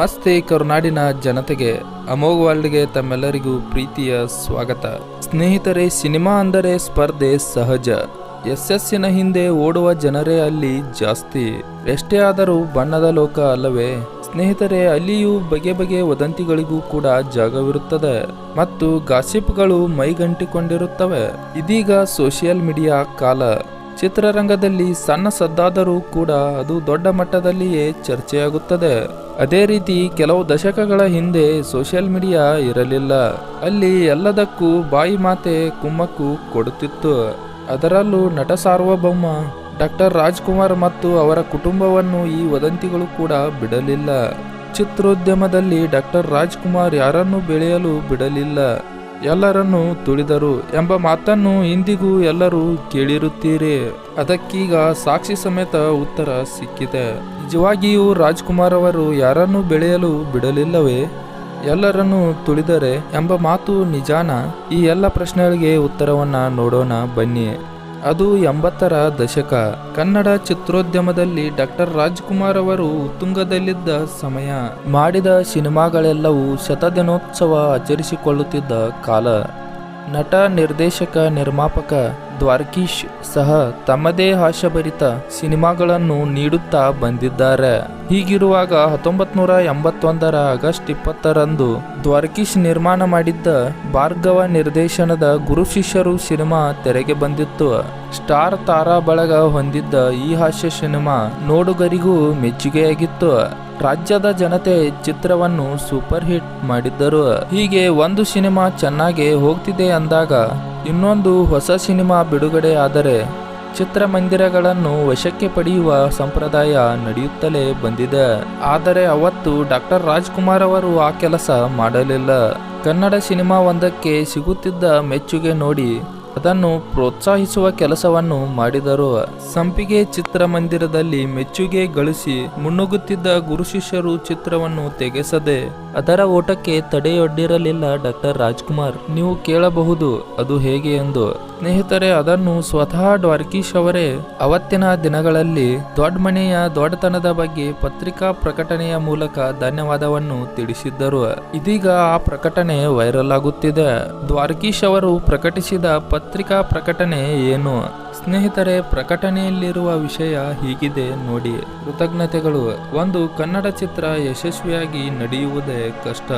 ನಮಸ್ತೆ ಕರುನಾಡಿನ ಜನತೆಗೆ ಅಮೋಘ ವರ್ಲ್ಡ್ಗೆ ತಮ್ಮೆಲ್ಲರಿಗೂ ಪ್ರೀತಿಯ ಸ್ವಾಗತ. ಸ್ನೇಹಿತರೆ, ಸಿನಿಮಾ ಅಂದರೆ ಸ್ಪರ್ಧೆ ಸಹಜ. ಯಶಸ್ಸಿನ ಹಿಂದೆ ಓಡುವ ಜನರೇ ಅಲ್ಲಿ ಜಾಸ್ತಿ. ಎಷ್ಟೇ ಆದರೂ ಬಣ್ಣದ ಲೋಕ ಅಲ್ಲವೇ? ಸ್ನೇಹಿತರೆ, ಅಲ್ಲಿಯೂ ಬಗೆ ಬಗೆ ವದಂತಿಗಳಿಗೂ ಕೂಡ ಜಾಗವಿರುತ್ತದೆ. ಮತ್ತು ಗಾಸಿಪ್ಗಳು ಮೈಗಂಟಿಕೊಂಡಿರುತ್ತವೆ. ಇದೀಗ ಸೋಷಿಯಲ್ ಮೀಡಿಯಾ ಕಾಲ. ಚಿತ್ರರಂಗದಲ್ಲಿ ಸಣ್ಣ ಸದ್ದಾದರೂ ಕೂಡ ಅದು ದೊಡ್ಡ ಮಟ್ಟದಲ್ಲಿಯೇ ಚರ್ಚೆಯಾಗುತ್ತದೆ. ಅದೇ ರೀತಿ ಕೆಲವು ದಶಕಗಳ ಹಿಂದೆ ಸೋಷಿಯಲ್ ಮೀಡಿಯಾ ಇರಲಿಲ್ಲ. ಅಲ್ಲಿ ಎಲ್ಲದಕ್ಕೂ ಬಾಯಿ ಮಾತೆ ಕುಮ್ಮಕ್ಕು ಕೊಡುತ್ತಿತ್ತು. ಅದರಲ್ಲೂ ನಟ ಸಾರ್ವಭೌಮ ಡಾಕ್ಟರ್ ರಾಜ್ಕುಮಾರ್ ಮತ್ತು ಅವರ ಕುಟುಂಬವನ್ನು ಈ ವದಂತಿಗಳು ಕೂಡ ಬಿಡಲಿಲ್ಲ. ಚಿತ್ರೋದ್ಯಮದಲ್ಲಿ ಡಾಕ್ಟರ್ ರಾಜ್ಕುಮಾರ್ ಯಾರನ್ನೂ ಬೆಳೆಯಲು ಬಿಡಲಿಲ್ಲ. ಎಲ್ಲರನ್ನೂ ತುಳಿದರು ಎಂಬ ಮಾತನ್ನು ಇಂದಿಗೂ ಎಲ್ಲರೂ ಕೇಳಿರುತ್ತೀರಿ. ಅದಕ್ಕೀಗ ಸಾಕ್ಷಿ ಸಮೇತ ಉತ್ತರ ಸಿಕ್ಕಿದೆ. ನಿಜವಾಗಿಯೂ ರಾಜ್ಕುಮಾರ್ ಅವರು ಯಾರನ್ನೂ ಬೆಳೆಯಲು ಬಿಡಲಿಲ್ಲವೇ? ಎಲ್ಲರನ್ನು ತುಳಿದರೆ ಎಂಬ ಮಾತು ನಿಜಾನ? ಈ ಎಲ್ಲ ಪ್ರಶ್ನೆಗಳಿಗೆ ಉತ್ತರವನ್ನ ನೋಡೋಣ ಬನ್ನಿ. ಅದು ಎಂಬತ್ತರ ದಶಕ. ಕನ್ನಡ ಚಿತ್ರೋದ್ಯಮದಲ್ಲಿ ಡಾಕ್ಟರ್ ರಾಜ್ಕುಮಾರ್ ಅವರು ಉತ್ತುಂಗದಲ್ಲಿದ್ದ ಸಮಯ. ಮಾಡಿದ ಸಿನಿಮಾಗಳೆಲ್ಲವೂ ಶತದಿನೋತ್ಸವ ಆಚರಿಸಿಕೊಳ್ಳುತ್ತಿದ್ದ ಕಾಲ. ನಟ, ನಿರ್ದೇಶಕ, ನಿರ್ಮಾಪಕ ದ್ವಾರಕೀಶ್ ಸಹ ತಮ್ಮದೇ ಹಾಸ್ಯಭರಿತ ಸಿನಿಮಾಗಳನ್ನು ನೀಡುತ್ತಾ ಬಂದಿದ್ದಾರೆ. ಹೀಗಿರುವಾಗ ಹತ್ತೊಂಬತ್ ನೂರ ಎಂಬತ್ತೊಂದರ ಆಗಸ್ಟ್ ಇಪ್ಪತ್ತರಂದು ದ್ವಾರಕೀಶ್ ನಿರ್ಮಾಣ ಮಾಡಿದ್ದ ಭಾರ್ಗವ ನಿರ್ದೇಶನದ ಗುರು ಶಿಷ್ಯರು ಸಿನಿಮಾ ತೆರೆಗೆ ಬಂದಿತ್ತು. ಸ್ಟಾರ್ ತಾರಾ ಬಳಗ ಹೊಂದಿದ್ದ ಈ ಹಾಸ್ಯ ಸಿನಿಮಾ ನೋಡುಗರಿಗೂ ಮೆಚ್ಚುಗೆಯಾಗಿತ್ತು. ರಾಜ್ಯದ ಜನತೆ ಚಿತ್ರವನ್ನು ಸೂಪರ್ ಹಿಟ್ ಮಾಡಿದ್ದರು. ಹೀಗೆ ಒಂದು ಸಿನಿಮಾ ಚೆನ್ನಾಗಿ ಹೋಗ್ತಿದೆ ಅಂದಾಗ ಇನ್ನೊಂದು ಹೊಸ ಸಿನಿಮಾ ಬಿಡುಗಡೆ ಆದರೆ ಚಿತ್ರಮಂದಿರಗಳನ್ನು ವಶಕ್ಕೆ ಪಡೆಯುವ ಸಂಪ್ರದಾಯ ನಡೆಯುತ್ತಲೇ ಬಂದಿದೆ. ಆದರೆ ಅವತ್ತು ಡಾಕ್ಟರ್ ರಾಜ್ಕುಮಾರ್ ಅವರು ಆ ಕೆಲಸ ಮಾಡಲಿಲ್ಲ. ಕನ್ನಡ ಸಿನಿಮಾ ಒಂದಕ್ಕೆ ಸಿಗುತ್ತಿದ್ದ ಮೆಚ್ಚುಗೆ ನೋಡಿ ಅದನ್ನು ಪ್ರೋತ್ಸಾಹಿಸುವ ಕೆಲಸವನ್ನು ಮಾಡಿದರು. ಸಂಪಿಗೆ ಚಿತ್ರಮಂದಿರದಲ್ಲಿ ಮೆಚ್ಚುಗೆ ಗಳಿಸಿ ಮುನ್ನುಗ್ಗುತ್ತಿದ್ದ ಗುರು ಶಿಷ್ಯರು ಚಿತ್ರವನ್ನು ತೆಗೆಸದೆ, ಅದರ ಓಟಕ್ಕೆ ತಡೆಯೊಡ್ಡಿರಲಿಲ್ಲ ಡಾಕ್ಟರ್ ರಾಜ್ಕುಮಾರ್. ನೀವು ಕೇಳಬಹುದು, ಅದು ಹೇಗೆ ಎಂದು. ಸ್ನೇಹಿತರೆ, ಅದನ್ನು ಸ್ವತಃ ಡ್ವಾರ್ಕೀಶ್ ಅವರೇ ಅವತ್ತಿನ ದಿನಗಳಲ್ಲಿ ದೊಡ್ಡಮನೆಯ ದೊಡ್ಡತನದ ಬಗ್ಗೆ ಪತ್ರಿಕಾ ಪ್ರಕಟಣೆಯ ಮೂಲಕ ಧನ್ಯವಾದವನ್ನು ತಿಳಿಸಿದ್ದರು. ಇದೀಗ ಆ ಪ್ರಕಟಣೆ ವೈರಲ್ ಆಗುತ್ತಿದೆ. ದ್ವಾರಕೀಶ್ ಅವರು ಪ್ರಕಟಿಸಿದ ಪತ್ರಿಕಾ ಪ್ರಕಟಣೆ ಏನು? ಸ್ನೇಹಿತರೆ, ಪ್ರಕಟಣೆಯಲ್ಲಿರುವ ವಿಷಯ ಹೀಗಿದೆ ನೋಡಿ. ಕೃತಜ್ಞತೆಗಳು. ಒಂದು ಕನ್ನಡ ಚಿತ್ರ ಯಶಸ್ವಿಯಾಗಿ ನಡೆಯುವುದೇ ಕಷ್ಟ.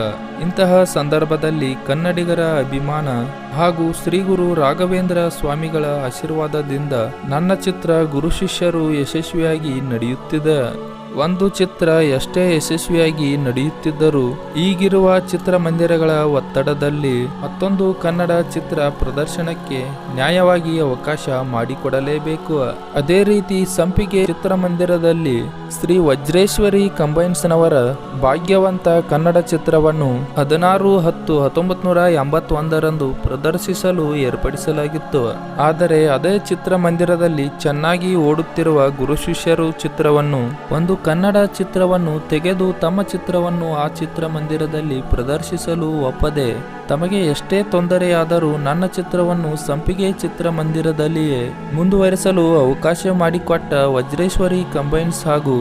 ಇಂತಹ ಸಂದರ್ಭದಲ್ಲಿ ಕನ್ನಡಿಗರ ಅಭಿಮಾನ ಹಾಗೂ ಶ್ರೀ ಗುರು ರಾಘವೇಂದ್ರ ಸ್ವಾಮಿಗಳ ಆಶೀರ್ವಾದದಿಂದ ನನ್ನ ಚಿತ್ರ ಗುರು ಶಿಷ್ಯರು ಯಶಸ್ವಿಯಾಗಿ ನಡೆಯುತ್ತಿದೆ. ಒಂದು ಚಿತ್ರ ಎಷ್ಟೇ ಯಶಸ್ವಿಯಾಗಿ ನಡೆಯುತ್ತಿದ್ದರೂ ಈಗಿರುವ ಚಿತ್ರಮಂದಿರಗಳ ಒತ್ತಡದಲ್ಲಿ ಮತ್ತೊಂದು ಕನ್ನಡ ಚಿತ್ರ ಪ್ರದರ್ಶನಕ್ಕೆ ನ್ಯಾಯವಾಗಿ ಅವಕಾಶ ಮಾಡಿಕೊಡಲೇಬೇಕು. ಅದೇ ರೀತಿ ಸಂಪಿಗೆ ಚಿತ್ರಮಂದಿರದಲ್ಲಿ ಶ್ರೀ ವಜ್ರೇಶ್ವರಿ ಕಂಬೈನ್ಸ್ನವರ ಭಾಗ್ಯವಂತ ಕನ್ನಡ ಚಿತ್ರವನ್ನು ಹದಿನಾರು ಹತ್ತು ಹತ್ತೊಂಬತ್ತು ನೂರ ಎಂಬತ್ತೊಂದರಂದು ಪ್ರದರ್ಶಿಸಲು ಏರ್ಪಡಿಸಲಾಗಿತ್ತು. ಆದರೆ ಅದೇ ಚಿತ್ರಮಂದಿರದಲ್ಲಿ ಚೆನ್ನಾಗಿ ಓಡುತ್ತಿರುವ ಗುರು ಶಿಷ್ಯರು ಚಿತ್ರವನ್ನು ಒಂದು ಕನ್ನಡ ಚಿತ್ರವನ್ನು ತೆಗೆದು ತಮ್ಮ ಚಿತ್ರವನ್ನು ಆ ಚಿತ್ರಮಂದಿರದಲ್ಲಿ ಪ್ರದರ್ಶಿಸಲು ಒಪ್ಪದೆ, ತಮಗೆ ಎಷ್ಟೇ ತೊಂದರೆಯಾದರೂ ನನ್ನ ಚಿತ್ರವನ್ನು ಸಂಪಿಗೆ ಚಿತ್ರಮಂದಿರದಲ್ಲಿಯೇ ಮುಂದುವರೆಸಲು ಅವಕಾಶ ಮಾಡಿಕೊಟ್ಟ ವಜ್ರೇಶ್ವರಿ ಕಂಬೈನ್ಸ್ ಹಾಗೂ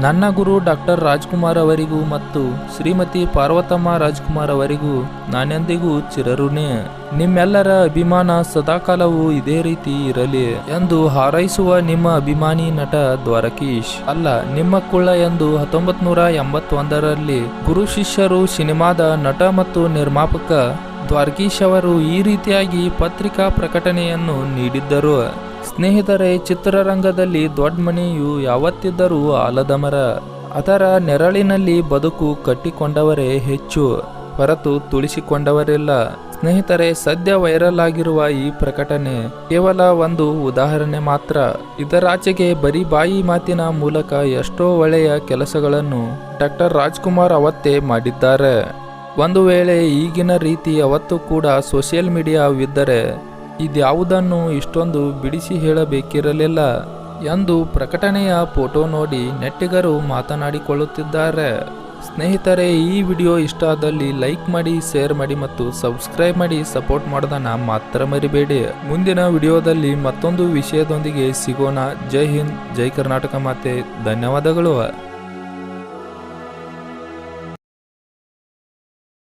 ನನ್ನ ಗುರು ಡಾಕ್ಟರ್ ರಾಜ್ಕುಮಾರ್ ಅವರಿಗೂ ಮತ್ತು ಶ್ರೀಮತಿ ಪಾರ್ವತಮ್ಮ ರಾಜ್ಕುಮಾರ್ ಅವರಿಗೂ ನಾನೆಂದಿಗೂ ಚಿರರುಣೆ ನಿಮ್ಮೆಲ್ಲರ ಅಭಿಮಾನ ಸದಾಕಾಲವೂ ಇದೇ ರೀತಿ ಇರಲಿ ಎಂದು ಹಾರೈಸುವ ನಿಮ್ಮ ಅಭಿಮಾನಿ ನಟ ದ್ವಾರಕೀಶ್. ಅಲ್ಲ, ನಿಮ್ಮ ಕುಳ್ಳ ಎಂದು ಹತ್ತೊಂಬತ್ ನೂರ ಎಂಬತ್ತೊಂದರಲ್ಲಿ ಗುರು ಶಿಷ್ಯರು ಸಿನಿಮಾದ ನಟ ಮತ್ತು ನಿರ್ಮಾಪಕ ದ್ವಾರಕೀಶ್ ಅವರು ಈ ರೀತಿಯಾಗಿ ಪತ್ರಿಕಾ ಪ್ರಕಟಣೆಯನ್ನು ನೀಡಿದ್ದರು. ಸ್ನೇಹಿತರೆ, ಚಿತ್ರರಂಗದಲ್ಲಿ ದೊಡ್ಡ ಮನೆಯು ಯಾವತ್ತಿದ್ದರೂ ಆಲದ ಮರ. ಅದರ ನೆರಳಿನಲ್ಲಿ ಬದುಕು ಕಟ್ಟಿಕೊಂಡವರೇ ಹೆಚ್ಚು. ಹೊರತು ತುಳಿಸಿಕೊಂಡವರಿಲ್ಲ. ಸ್ನೇಹಿತರೆ, ಸದ್ಯ ವೈರಲ್ ಆಗಿರುವ ಈ ಪ್ರಕಟಣೆ ಕೇವಲ ಒಂದು ಉದಾಹರಣೆ ಮಾತ್ರ. ಇದರಾಚೆಗೆ ಬರೀ ಬಾಯಿ ಮಾತಿನ ಮೂಲಕ ಎಷ್ಟೋ ಒಳ್ಳೆಯ ಕೆಲಸಗಳನ್ನು ಡಾಕ್ಟರ್ ರಾಜ್ಕುಮಾರ್ ಅವತ್ತೇ ಮಾಡಿದ್ದಾರೆ. ಒಂದು ವೇಳೆ ಈಗಿನ ರೀತಿ ಅವತ್ತು ಕೂಡ ಸೋಷಿಯಲ್ ಮೀಡಿಯಾವಿದ್ದರೆ ಇದ್ಯಾವುದನ್ನು ಇಷ್ಟೊಂದು ಬಿಡಿಸಿ ಹೇಳಬೇಕಿರಲಿಲ್ಲ ಎಂದು ಪ್ರಕಟಣೆಯ ಫೋಟೋ ನೋಡಿ ನೆಟ್ಟಿಗರು ಮಾತನಾಡಿಕೊಳ್ಳುತ್ತಿದ್ದಾರೆ. ಸ್ನೇಹಿತರೆ, ಈ ವಿಡಿಯೋ ಇಷ್ಟ ಆದಲ್ಲಿ ಲೈಕ್ ಮಾಡಿ, ಶೇರ್ ಮಾಡಿ ಮತ್ತು ಸಬ್ಸ್ಕ್ರೈಬ್ ಮಾಡಿ ಸಪೋರ್ಟ್ ಮಾಡೋದನ್ನ ಮಾತ್ರ ಮರಿಬೇಡಿ. ಮುಂದಿನ ವಿಡಿಯೋದಲ್ಲಿ ಮತ್ತೊಂದು ವಿಷಯದೊಂದಿಗೆ ಸಿಗೋಣ. ಜೈ ಹಿಂದ್, ಜೈ ಕರ್ನಾಟಕ ಮಾತೆ. ಧನ್ಯವಾದಗಳು.